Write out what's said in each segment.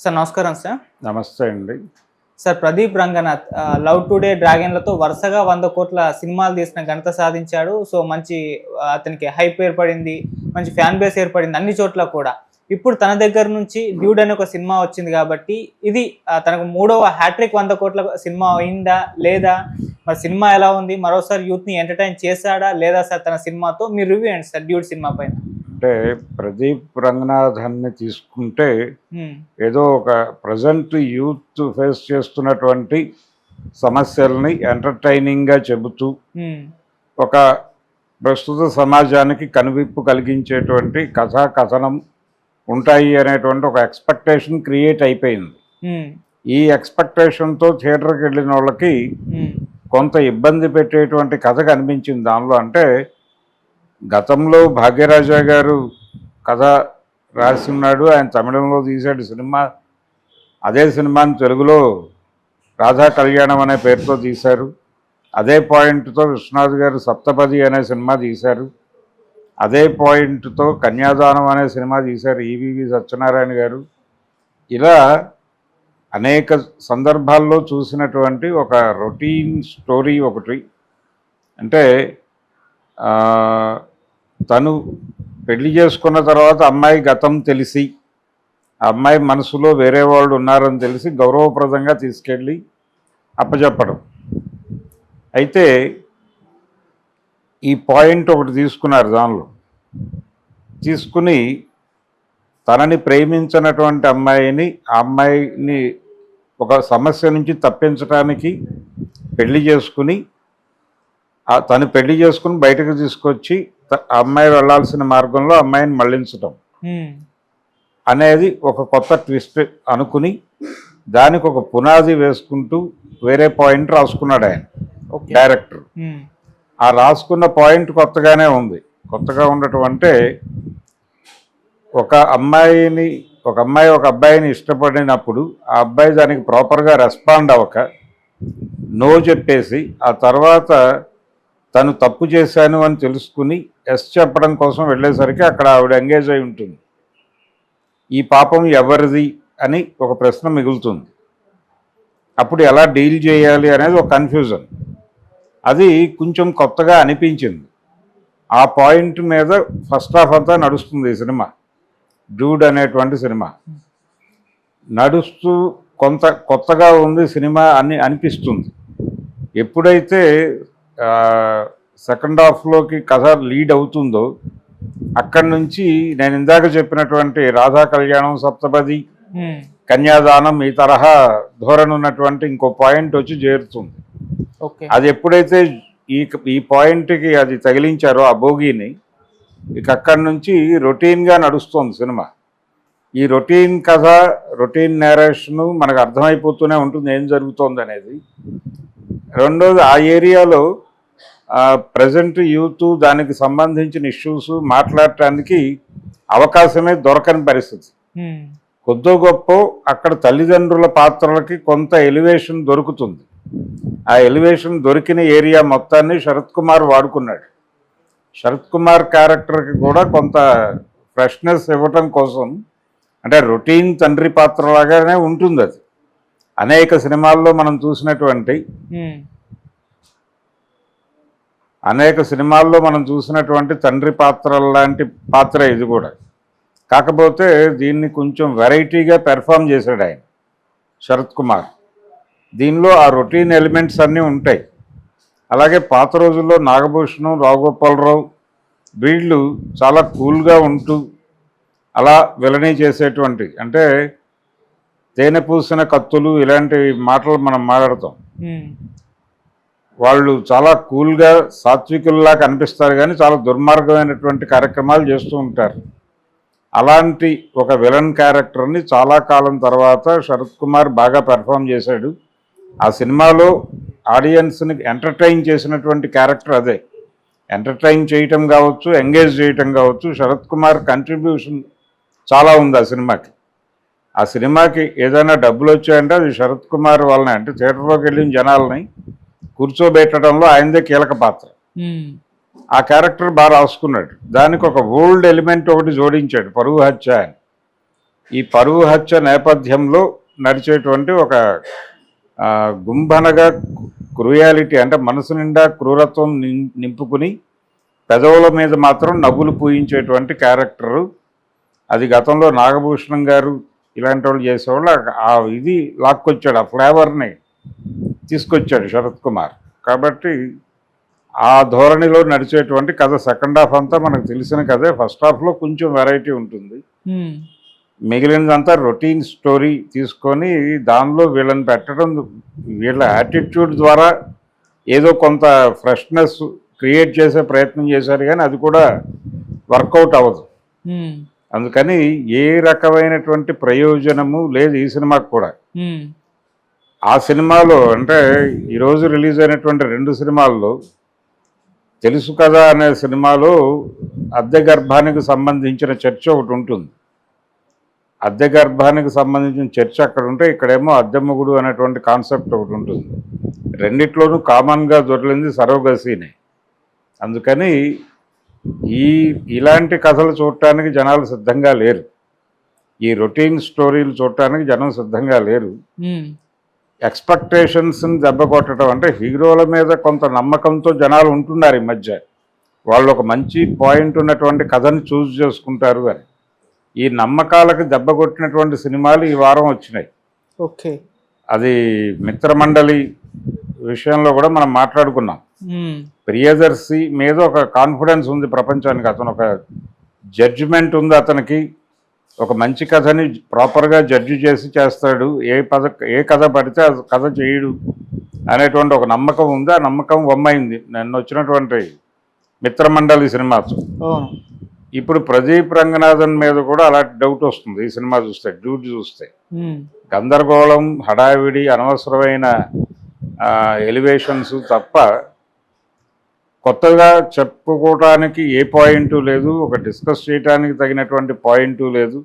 Sir నమస్కారం sir. నమస్తే అండి. Sir Pradeep Ranganath love today డ్రాగన్లతో వరుసగా వంద కోట్ల సినిమాలు తీసిన ఘనత సాధించాడు. సో మంచి అతనికి హైప్ ఏర్పడింది మంచి ఫ్యాన్ బేస్ ఏర్పడింది అన్ని చోట్ల కూడా. ఇప్పుడు తన దగ్గర నుంచి డ్యూడ్ అనే ఒక సినిమా వచ్చింది కాబట్టి ఇది తనకు మూడవ హ్యాట్రిక్ వంద కోట్ల సినిమా అయిందా లేదా? మరి సినిమా ఎలా ఉంది? మరోసారి యూత్ని ఎంటర్టైన్ చేశాడా లేదా సార్ తన సినిమాతో? మీరు రివ్యూ అండి సార్ డ్యూడ్ సినిమా పైన. అంటే ప్రదీప్ రంగనాథన్ని తీసుకుంటే ఏదో ఒక ప్రజెంట్ యూత్ ఫేస్ చేస్తున్నటువంటి సమస్యల్ని ఎంటర్టైనింగ్గా చెబుతూ ఒక ప్రస్తుత సమాజానికి కనువిప్పు కలిగించేటువంటి కథా కథనం ఉంటాయి అనేటువంటి ఒక ఎక్స్పెక్టేషన్ క్రియేట్ అయిపోయింది. ఈ ఎక్స్పెక్టేషన్తో థియేటర్కి వెళ్ళిన వాళ్ళకి కొంత ఇబ్బంది పెట్టేటువంటి కథ కనిపించింది. దానిలో అంటే గతంలో భాగ్యరాజా గారు కథ రాసి ఉన్నాడు ఆయన తమిళంలో తీశాడు సినిమా. అదే సినిమాని తెలుగులో రాధా కళ్యాణం అనే పేరుతో తీశారు. అదే పాయింట్తో విశ్వనాథ్ గారు సప్తపది అనే సినిమా తీశారు. అదే పాయింట్తో కన్యాదానం అనే సినిమా తీశారు ఈవివి సత్యనారాయణ గారు. ఇలా అనేక సందర్భాల్లో చూసినటువంటి ఒక రొటీన్ స్టోరీ ఒకటి. అంటే తను పెళ్ళి చేసుకున్న తర్వాత అమ్మాయి గతం తెలిసి అమ్మాయి మనసులో వేరే వాళ్ళు ఉన్నారని తెలిసి గౌరవప్రదంగా తీసుకెళ్ళి అప్పచెప్పడం అయితే ఈ పాయింట్ ఒకటి తీసుకున్నారు దానిలో. తీసుకుని తనని ప్రేమించినటువంటి అమ్మాయిని ఆ అమ్మాయిని ఒక సమస్య నుంచి తప్పించడానికి పెళ్ళి చేసుకుని తను పెళ్ళి చేసుకుని బయటకు తీసుకొచ్చి అమ్మాయి వెళ్ళాల్సిన మార్గంలో అమ్మాయిని మళ్ళించటం హ్మ్, అనేది ఒక కొత్త ట్విస్ట్ అనుకుని దానికి ఒక పునాది వేసుకుంటూ వేరే పాయింట్ రాసుకున్నాడు ఆయన. డైరెక్టర్. ఆ రాసుకున్న పాయింట్ కొత్తగానే ఉంది. కొత్తగా ఉండటం అంటే ఒక అమ్మాయిని ఒక అమ్మాయి ఒక అబ్బాయిని ఇష్టపడినప్పుడు ఆ అబ్బాయి దానికి ప్రాపర్గా రెస్పాండ్ అవ్వక నో చెప్పేసి ఆ తర్వాత తను తప్పు చేశాను అని తెలుసుకుని ఎస్ చెప్పడం కోసం వెళ్ళేసరికి అక్కడ ఆవిడ ఎంగేజ్ అయి ఉంటుంది. ఈ పాపం ఎవరిది అని ఒక ప్రశ్న మిగులుతుంది. అప్పుడు ఎలా డీల్ చేయాలి అనేది ఒక కన్ఫ్యూజన్. అది కొంచెం కొత్తగా అనిపించింది. ఆ పాయింట్ మీద ఫస్ట్ హాఫ్ అంతా నడుస్తుంది ఈ సినిమా. డూడ్ అనేటువంటి సినిమా. నడుస్తూ కొంత కొత్తగా ఉంది సినిమా అని అనిపిస్తుంది. ఎప్పుడైతే సెకండ్ హాఫ్లోకి కథ లీడ్ అవుతుందో అక్కడి నుంచి నేను ఇందాక చెప్పినటువంటి రాధా కళ్యాణం సప్తపది కన్యాదానం ఈ తరహా ధోరణి ఉన్నటువంటి ఇంకో పాయింట్ వచ్చి చేరుతుంది. అది ఎప్పుడైతే ఈ ఈ పాయింట్కి అది తగిలించారో ఆ భోగిని ఇక అక్కడి నుంచి రొటీన్గా నడుస్తుంది సినిమా. ఈ రొటీన్ కథ రొటీన్ నేరేషను మనకు అర్థమైపోతూనే ఉంటుంది ఏం జరుగుతోంది అనేది రెండోది ఆ ఏరియాలో ప్రజెంట్ యూత్ దానికి సంబంధించిన ఇష్యూస్ మాట్లాడటానికి అవకాశమే దొరకని పరిస్థితి. కొద్దో గొప్ప అక్కడ తల్లిదండ్రుల పాత్రలకి కొంత ఎలివేషన్ దొరుకుతుంది. ఆ ఎలివేషన్ దొరికిన ఏరియా మొత్తాన్ని శరత్ కుమార్ వాడుకున్నాడు. శరత్ కుమార్ క్యారెక్టర్కి కూడా కొంత ఫ్రెష్నెస్ ఇవ్వటం కోసం అంటే రొటీన్ తండ్రి పాత్రలాగానే ఉంటుంది అది అనేక సినిమాల్లో మనం చూసినటువంటి అనేక సినిమాల్లో మనం చూసినటువంటి తండ్రి పాత్ర లాంటి పాత్ర ఇది కూడా. కాకపోతే దీన్ని కొంచెం వెరైటీగా పెర్ఫామ్ చేశాడు ఆయన శరత్ కుమార్. దీనిలో ఆ రొటీన్ ఎలిమెంట్స్ అన్నీ ఉంటాయి. అలాగే పాత రోజుల్లో నాగభూషణం రావుగోపాలరావు వీళ్ళు చాలా కూల్గా ఉంటూ అలా విలనీ చేసేటువంటి అంటే తేనె పూసిన కత్తులు ఇలాంటి మాటలు మనం మాట్లాడతాం. వాళ్ళు చాలా కూల్గా సాత్వికుల్లా కనిపిస్తారు కానీ చాలా దుర్మార్గమైనటువంటి కార్యక్రమాలు చేస్తూ ఉంటారు. అలాంటి ఒక విలన్ క్యారెక్టర్ని చాలా కాలం తర్వాత శరత్ కుమార్ బాగా పెర్ఫామ్ చేశాడు. ఆ సినిమాలో ఆడియన్స్ని ఎంటర్టైన్ చేసినటువంటి క్యారెక్టర్ అదే. ఎంటర్టైన్ చేయటం కావచ్చు ఎంగేజ్ చేయటం కావచ్చు శరత్ కుమార్ కంట్రిబ్యూషన్ చాలా ఉంది ఆ సినిమాకి. ఆ సినిమాకి ఏదైనా డబ్బులు వచ్చాయంటే అది శరత్ కుమార్ వలన అంటే థియేటర్లోకి వెళ్ళిన జనాలని కూర్చోబెట్టడంలో ఆయనదే కీలక పాత్ర. ఆ క్యారెక్టర్ బాగా రాసుకున్నాడు. దానికి ఒక ఓల్డ్ ఎలిమెంట్ ఒకటి జోడించాడు పరువు హత్య అని. ఈ పరువు హత్య నేపథ్యంలో నడిచేటువంటి ఒక గుంభనగా క్రూయాలిటీ అంటే మనసు నిండా క్రూరత్వం నిం- నింపుకుని పెదవుల మీద మాత్రం నవ్వులు పూయించేటువంటి క్యారెక్టరు. అది గతంలో నాగభూషణం గారు ఇలాంటి వాళ్ళు చేసేవాళ్ళు. ఆ ఇది లాక్కొచ్చాడు ఆ ఫ్లేవర్ని. తీసుకొచ్చాడు శరత్ కుమార్. కాబట్టి ఆ ధోరణిలో నడిచేటువంటి కథ సెకండ్ హాఫ్ అంతా మనకు తెలిసిన కథే. ఫస్ట్ హాఫ్లో కొంచెం వెరైటీ ఉంటుంది. మిగిలినదంతా రొటీన్ స్టోరీ తీసుకొని దానిలో వీళ్ళని పెట్టడం వీళ్ళ యాటిట్యూడ్ ద్వారా ఏదో కొంత ఫ్రెష్నెస్ క్రియేట్ చేసే ప్రయత్నం చేశారు కానీ అది కూడా వర్కౌట్ అవ్వదు. అందుకని ఏ రకమైనటువంటి ప్రయోజనము లేదు ఈ సినిమాకు కూడా. ఆ సినిమాలో అంటే ఈరోజు రిలీజ్ అయినటువంటి రెండు సినిమాల్లో తెలుసు కదా అనే సినిమాలో అద్దె గర్భానికి సంబంధించిన చర్చ ఒకటి ఉంటుంది. అద్దె గర్భానికి సంబంధించిన చర్చ అక్కడ ఉంటే ఇక్కడేమో అద్దెమ్మగుడు అనేటువంటి కాన్సెప్ట్ ఒకటి ఉంటుంది. రెండిట్లోనూ కామన్గా దొరికింది సరోగసీనే అందుకని ఈ ఇలాంటి కథలు చూడటానికి జనాలు సిద్ధంగా లేరు. ఈ రొటీన్ స్టోరీలు చూడటానికి జనం సిద్ధంగా లేరు. ఎక్స్పెక్టేషన్స్ని దెబ్బ కొట్టడం అంటే హీరోల మీద కొంత నమ్మకంతో జనాలు ఉంటున్నారు ఈ మధ్య. వాళ్ళు ఒక మంచి పాయింట్ ఉన్నటువంటి కథని చూస్ చేసుకుంటారు అని. ఈ నమ్మకాలకు దెబ్బ కొట్టినటువంటి సినిమాలు ఈ వారం వచ్చినాయి. ఓకే. అది మిత్రమండలి విషయంలో కూడా మనం మాట్లాడుకున్నాం. ప్రియదర్శి మీద ఒక కాన్ఫిడెన్స్ ఉంది ప్రపంచానికి. అతను ఒక జడ్జిమెంట్ ఉంది అతనికి. ఒక మంచి కథని ప్రాపర్గా జడ్జి చేసి చేస్తాడు. ఏ పద ఏ కథ పడితే ఆ కథ చేయడు అనేటువంటి ఒక నమ్మకం ఉంది. ఆ నమ్మకం వమ్మైంది. నిన్న వచ్చినటువంటి మిత్రమండలి అవును. ఇప్పుడు ప్రదీప్ రంగనాథన్ మీద కూడా అలాంటి డౌట్ వస్తుంది. ఈ సినిమా చూస్తే డ్యూటీ చూస్తే. గందరగోళం హడావిడి అనవసరమైన ఎలివేషన్స్ తప్ప కొత్తగా చెప్పుకోవటానికి ఏ పాయింట్ లేదు ఒక డిస్కస్ చేయడానికి తగినటువంటి పాయింట్ లేదు.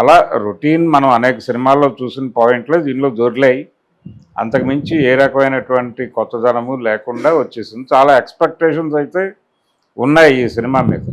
అలా రొటీన్ మనం అనేక సినిమాల్లో చూసిన పాయింట్లే దీనిలో దొరికాయి అంతకుమించి ఏ రకమైనటువంటి కొత్తదనము లేకుండా వచ్చేసింది. చాలా ఎక్స్పెక్టేషన్స్ అయితే ఉన్నాయి ఈ సినిమా మీద.